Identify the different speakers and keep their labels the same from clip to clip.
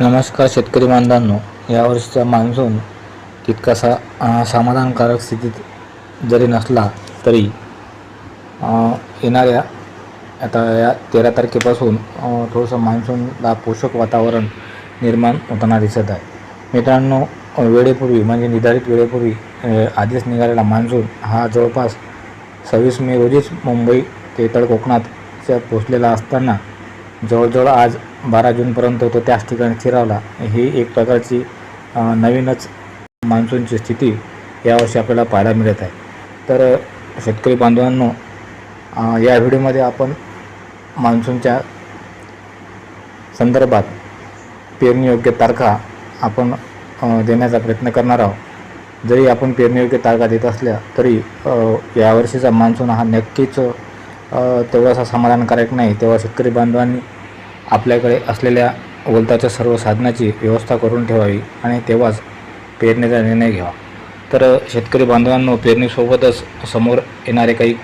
Speaker 1: नमस्कार शेतकरी बांधवांनो यावर्षीचा मान्सून तितकासा सा समाधानकारक स्थितीत जरी नसला तरी येणाऱ्या आता या तेरा तारखेपासून थोडंसं मान्सूनला पोषक वातावरण निर्माण होताना दिसत आहे. मित्रांनो वेळेपूर्वी म्हणजे निर्धारित वेळेपूर्वी आधीच निघालेला मान्सून हा जवळपास सव्वीस मे रोजीच मुंबई ते तळ कोकणात पोचलेला असताना जवळजवळ आज बारा जूनपर्यंत तो त्याच ठिकाणी स्थिरावला ही एक प्रकारची नवीनच मान्सूनची स्थिती यावर्षी आपल्याला पाहायला मिळत आहे. तर शेतकरी बांधवांनो या व्हिडिओमध्ये आपण मान्सूनच्या संदर्भात पेरणीयोग्य तारखा आपण देण्याचा प्रयत्न करणार आहोत. जरी आपण पेरणीयोग्य तारखा देत असल्या तरी यावर्षीचा मान्सून हा नक्कीच तेवढासा समाधानकारक नाही. तेव्हा शेतकरी बांधवांनी आपल्याकडे असलेल्या वलताच्या सर्व साधनाची व्यवस्था करून ठेवावी आणि तेव्हाच पेरणीचा निर्णय घ्यावा. तर शेतकरी बांधवांनो पेरणीसोबतच समोर येणारे काही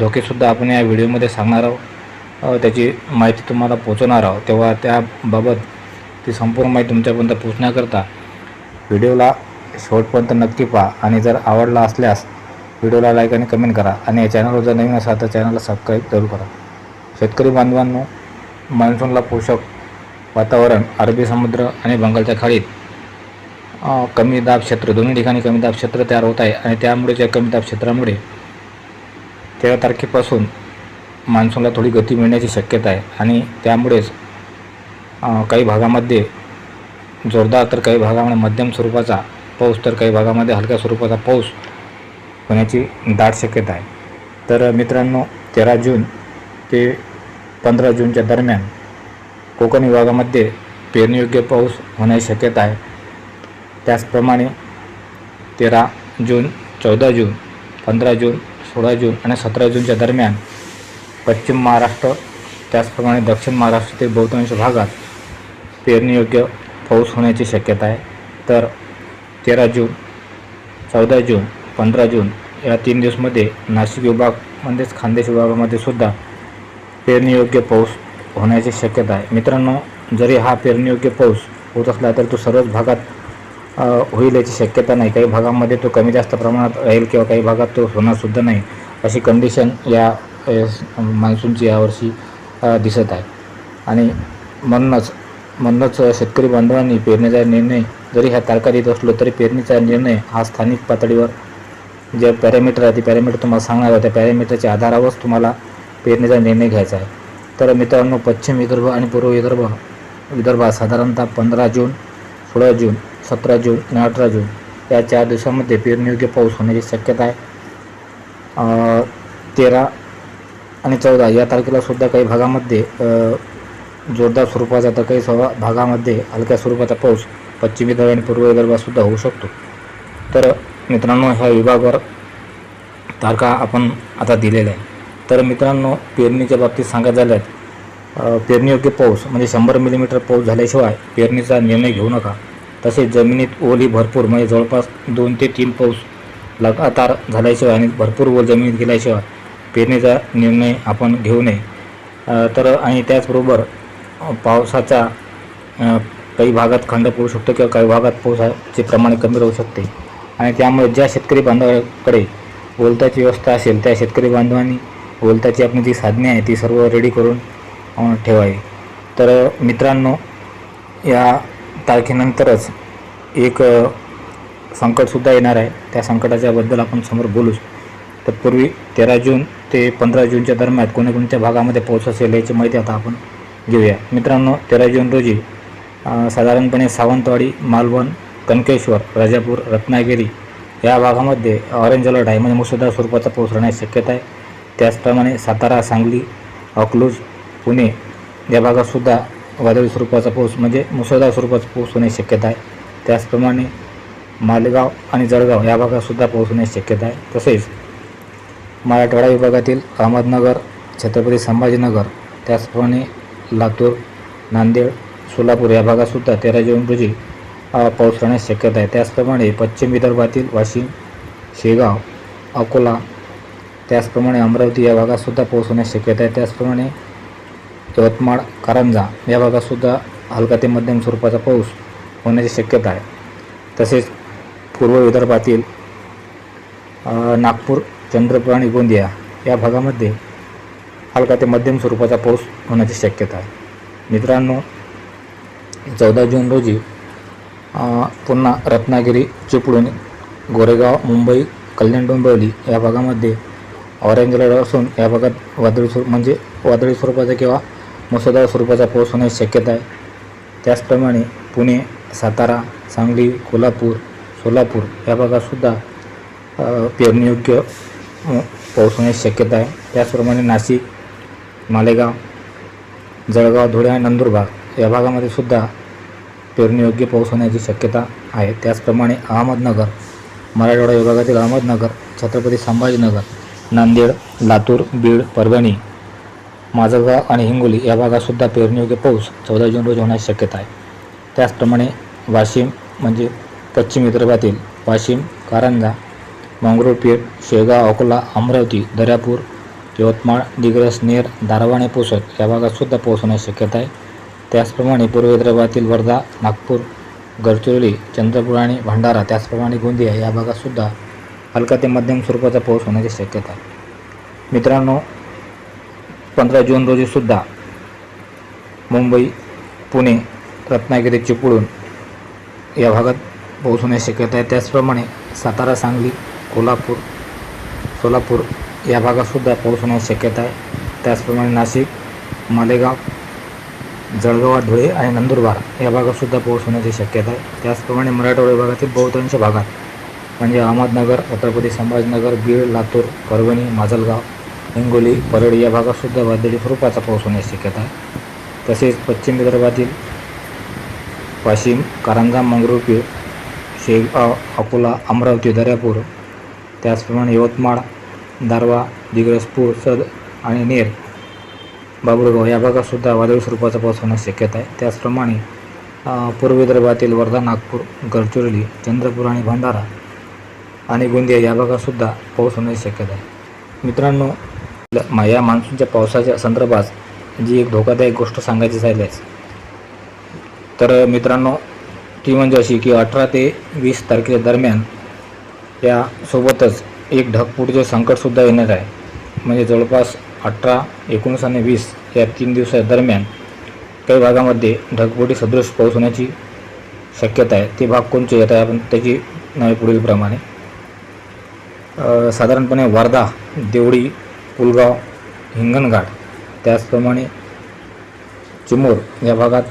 Speaker 1: धोकेसुद्धा आपण या व्हिडिओमध्ये सांगणार आहोत. त्याची माहिती तुम्हाला पोचवणार आहोत. तेव्हा त्याबाबत ती संपूर्ण माहिती तुमच्यापर्यंत पोहोचण्याकरता व्हिडिओला शेवटपर्यंत नक्की पहा आणि जर आवडला असल्यास व्हिडिओला लाईक आणि कमेंट करा. आणि या चॅनलवर जर नवीन असाल तर चॅनलला सबस्क्राईब जरूर करा. शेतकरी बांधवांनो मान्सूनला पोषक वातावरण अरबी समुद्र आणि बंगालच्या खाडीत कमी दाब क्षेत्र दोन्ही ठिकाणी कमी दाब क्षेत्र तयार होत आहे आणि त्यामुळे त्या कमी दाब क्षेत्रामुळे तेरा तारखेपासून मान्सूनला थोडी गती मिळण्याची शक्यता आहे. आणि त्यामुळेच काही भागामध्ये जोरदार तर काही भागामध्ये मध्यम स्वरूपाचा पाऊस तर काही भागामध्ये हलक्या स्वरूपाचा पाऊस होण्याची दाट शक्यता आहे. तर मित्रांनो तेरा जून ते पंधरा जूनच्या दरम्यान कोकण विभागामध्ये पेरणीयोग्य पाऊस होण्याची शक्यता आहे. त्याचप्रमाणे तेरा जून चौदा जून पंधरा जून सोळा जून आणि सतरा जूनच्या दरम्यान पश्चिम महाराष्ट्र त्याचप्रमाणे दक्षिण महाराष्ट्रातील बहुतांश भागात पेरणीयोग्य पाऊस होण्याची शक्यता आहे. तर तेरा जून चौदा जून पंधरा जून या तीन दिवसमध्ये नाशिक विभाग म्हणजेच खानदेश विभागामध्ये सुद्धा पेरणीयोग्य पाऊस होण्याची शक्यता आहे. मित्रांनो जरी हा पेरणीयोग्य पाऊस होत असला तर तो सर्वच भागात होईल याची शक्यता नाही. काही भागामध्ये तो कमी जास्त प्रमाणात राहील किंवा काही भागात तो होणारसुद्धा नाही अशी कंडिशन या मान्सूनची यावर्षी दिसत आहे. आणि म्हणूनच म्हणूनच शेतकरी बांधवांनी पेरणीचा निर्णय जरी ह्या तारखा देत असलो तरी पेरणीचा निर्णय हा स्थानिक पातळीवर जे पॅरामीटर आहे ते पॅरामीटर तुम्हाला सांगणार आहे. त्या पॅरामीटरच्या आधारावरच तुम्हाला पेरणीचा निर्णय घ्यायचा आहे. तर मित्रांनो पश्चिम विदर्भ आणि पूर्व विदर्भ विदर्भात साधारणतः पंधरा जून सोळा जून सतरा जून आणि अठरा जून या चार दिवसामध्ये पेरणीयोग्य पाऊस होण्याची शक्यता आहे. तेरा आणि चौदा या तारखेला सुद्धा काही भागामध्ये जोरदार स्वरूपाचा तर काही सवा भागामध्ये हलक्या स्वरूपाचा पाऊस पश्चिम विदर्भ आणि पूर्व विदर्भातसुद्धा होऊ शकतो. तर मित्रांनो ह्या विभागावर तारखा आपण आता दिलेल्या आहे तर मित्रांनो पेरणीच्या बाबतीत सांगायचं झाल्यात पेरणीयोग्य पाऊस म्हणजे शंभर मिलीमीटर पाऊस झाल्याशिवाय पेरणीचा निर्णय घेऊ नका. तसेच जमिनीत ओली भरपूर म्हणजे जवळपास दोन ते तीन पाऊस लगातार झाल्याशिवाय आणि भरपूर ओल जमिनीत गेल्याशिवाय पेरणीचा निर्णय आपण घेऊ नये. तर आणि त्याचबरोबर पावसाचा काही भागात खंड पडू शकतो किंवा काही भागात पावसाचे प्रमाण कमी राहू शकते. आणि त्यामुळे ज्या शेतकरी बांधवाकडे ओलताची व्यवस्था असेल त्या शेतकरी बांधवांनी ओलताची आपली जी साधने आहे ती सर्व रेडी करून ठेवावी. तर मित्रांनो या तारखेनंतरच एक संकटसुद्धा येणार आहे. त्या संकटाच्याबद्दल आपण समोर बोलूच. तत्पूर्वी तेरा जून ते पंधरा जूनच्या दरम्यान कोणत्या भागामध्ये पाऊस असेल याची माहिती आता आपण घेऊया. मित्रांनो तेरा जून रोजी साधारणपणे सावंतवाडी मालवण कनकेश्वर राजापूर रत्नागिरी या भागामध्ये ऑरेंज अलर्ट आहे. म्हणजे मुसळधार स्वरूपाचा पाऊस राहण्याची शक्यता आहे. त्याचप्रमाणे सातारा सांगली अकलूज पुणे या भागातसुद्धा वादळी स्वरूपाचा पाऊस म्हणजे मुसळधार स्वरूपाचा पाऊस होण्याची शक्यता आहे. त्याचप्रमाणे मालेगाव आणि जळगाव या भागातसुद्धा पाऊस होण्याची शक्यता आहे. तसेच मराठवाडा विभागातील अहमदनगर छत्रपती संभाजीनगर त्याचप्रमाणे लातूर नांदेड सोलापूर या भागातसुद्धा तेरा जून रोजी पाऊस राहण्याची शक्यता आहे. त्याचप्रमाणे पश्चिम विदर्भातील वाशिम शेगाव अकोला त्याचप्रमाणे अमरावती या भागातसुद्धा पाऊस होण्याची शक्यता आहे. त्याचप्रमाणे यवतमाळ कारंजा या भागातसुद्धा हलका ते मध्यम स्वरूपाचा पाऊस होण्याची शक्यता आहे. तसेच पूर्व विदर्भातील नागपूर चंद्रपूर आणि गोंदिया या भागामध्ये हलका ते मध्यम स्वरूपाचा पाऊस होण्याची शक्यता आहे. मित्रांनो चौदा जून रोजी पुन्हा रत्नागिरी चिपळूण गोरेगाव मुंबई कल्याण डोंबिवली या भागामध्ये ऑरेंज अलर्ट असून या भागात वादळी स्वरूप म्हणजे वादळी स्वरूपाचा किंवा मुसळधार स्वरूपाचा पाऊस होण्याची शक्यता आहे. त्याचप्रमाणे पुणे सातारा सांगली कोल्हापूर सोलापूर या भागातसुद्धा पेरणीयोग्य पाऊस होण्याची शक्यता आहे. त्याचप्रमाणे नाशिक मालेगाव जळगाव धुळे आणि नंदुरबार या भागामध्ये सुद्धा पेरणीयोग्य पाऊस होण्याची शक्यता आहे. त्याचप्रमाणे अहमदनगर मराठवाडा विभागातील अहमदनगर छत्रपती संभाजीनगर नांदेड लातूर बीड परभणी माजलगाव आणि हिंगोली या भागातसुद्धा पेरणीयोग्य पाऊस चौदा जून रोजी होण्याची शक्यता आहे. त्याचप्रमाणे वाशिम म्हणजे पश्चिम विदर्भातील वाशिम कारंजा मंगरुळपीर शेगाव अकोला अमरावती दर्यापूर यवतमाळ दिग्रस नेर दारवाणे पोसत या भागातसुद्धा पाऊस होण्याची शक्यता आहे. त्याचप्रमाणे पूर्व विदर्भातील वर्धा नागपूर गडचिरोली चंद्रपूर आणि भंडारा त्याचप्रमाणे गोंदिया या भागातसुद्धा हलका ते मध्यम स्वरूपाचा पाऊस होण्याची शक्यता आहे. मित्रांनो पंधरा जून रोजीसुद्धा मुंबई पुणे रत्नागिरी चिपळूण या भागात पाऊस होण्याची शक्यता आहे. त्याचप्रमाणे सातारा सांगली कोल्हापूर सोलापूर या भागातसुद्धा पाऊस होण्याची शक्यता आहे. त्याचप्रमाणे नाशिक मालेगाव जळगाव धुळे आणि नंदुरबार या भागातसुद्धा पाऊस होण्याची शक्यता आहे. त्याचप्रमाणे मराठवाडा विभागातील बहुतांश भागात म्हणजे अहमदनगर छत्रपती संभाजीनगर बीड लातूर परभणी माजलगाव हिंगोली परळी या भागातसुद्धा वादळी स्वरूपाचा पाऊस होण्याची शक्यता आहे. तसेच पश्चिम विदर्भातील वाशिम कारंजा मंगरुळपीर शेगाव अकोला अमरावती दर्यापूर त्याचप्रमाणे यवतमाळ दारवा दिग्रसपूर सद आणि नेर बाबुळगाव या भागातसुद्धा वादळी स्वरूपाचा पाऊस होणं शक्यता आहे. त्याचप्रमाणे पूर्व विदर्भातील वर्धा नागपूर गडचिरोली चंद्रपूर आणि भंडारा आणि गोंदिया या भागातसुद्धा पाऊस होण्याची शक्यता आहे. मित्रांनो मा या मान्सूनच्या पावसाच्या संदर्भात जी एक धोकादायक गोष्ट सांगायची झाल्यास तर मित्रांनो ती म्हणजे अशी की अठरा ते वीस तारखेच्या दरम्यान या सोबतच एक ढगफुटीचे संकटसुद्धा येणार आहे. म्हणजे जवळपास अठरा एकोणीस आणि वीस या तीन दिवसादरम्यान काही भागामध्ये ढगफुटी सदृश पाऊस होण्याची शक्यता आहे. ते भाग कोणते येत आहे आपण त्याची नावे पुढीलप्रमाणे साधारणपणे वर्धा देवडी पुलगाव हिंगणघाट त्याचप्रमाणे चिमूर या भागात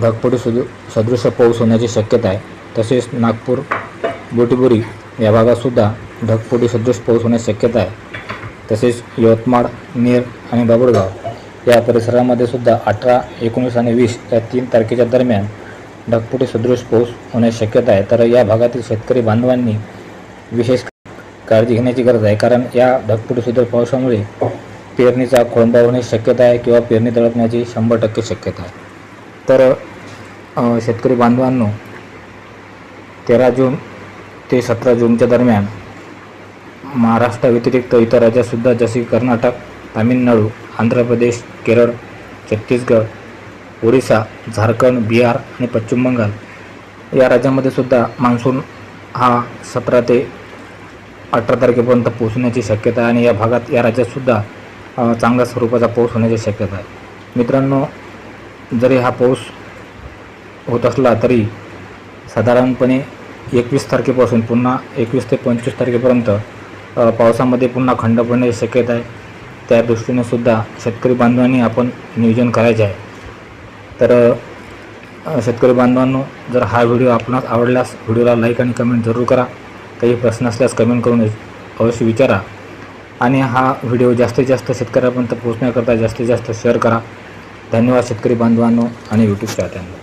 Speaker 1: ढगफुटी सदृ सदृश पाऊस होण्याची शक्यता आहे. तसेच नागपूर बोटीबुरी या भागातसुद्धा ढगफुटी सदृश पाऊस होण्याची शक्यता आहे. तसेच यवतमाळ नेर आणि बाबुळगाव या परिसरामध्ये सुद्धा अठरा एकोणीस आणि वीस या तीन तारखेच्या दरम्यान ढगफुटी सदृश पाऊस होण्याची शक्यता आहे. तर या भागातील शेतकरी बांधवांनी विशेष काळजी घेण्याची गरज आहे. कारण या ढगफुटी सदृश पावसामुळे पेरणीचा खोळंबा होण्याची शक्यता आहे किंवा पेरणी दळपण्याची शंभर टक्के शक्यता आहे. तर शेतकरी बांधवांनो तेरा जून ते सतरा जूनच्या दरम्यान महाराष्ट्राव्यतिरिक्त इतर राज्यातसुद्धा जसे की कर्नाटक तामिळनाडू आंध्र प्रदेश केरळ छत्तीसगड ओडिसा झारखंड बिहार आणि पश्चिम बंगाल या राज्यामध्ये सुद्धा मान्सून हा सतरा ते अठरा तारखेपर्यंत पोहोचण्याची शक्यता आहे आणि या भागात या राज्यातसुद्धा चांगल्या स्वरूपाचा पाऊस होण्याची शक्यता आहे. मित्रांनो जरी हा पाऊस होत असला तरी साधारणपणे एकवीस तारखेपासून पुन्हा एकवीस ते पंचवीस तारखेपर्यंत पावसामध्ये पुन्हा खंड पडण्याची शक्यता आहे. त्या दृष्टीने सुद्धा शेतकरी बांधवांनी आपण नियोजन करायचे आहे. तर शेतकरी बांधवांनो जर हा व्हिडिओ आपणास आवडल्यास व्हिडिओला लाईक आणि कमेंट जरूर करा. काही प्रश्न असल्यास कमेंट करून अवश्य विचारा. आणि हा व्हिडिओ जास्तीत जास्त शेतकऱ्यापर्यंत पोहोचण्याकरता जास्तीत जास्त शेअर करा. धन्यवाद शेतकरी बांधवांनो आणि यूट्यूब चाहत्यांनो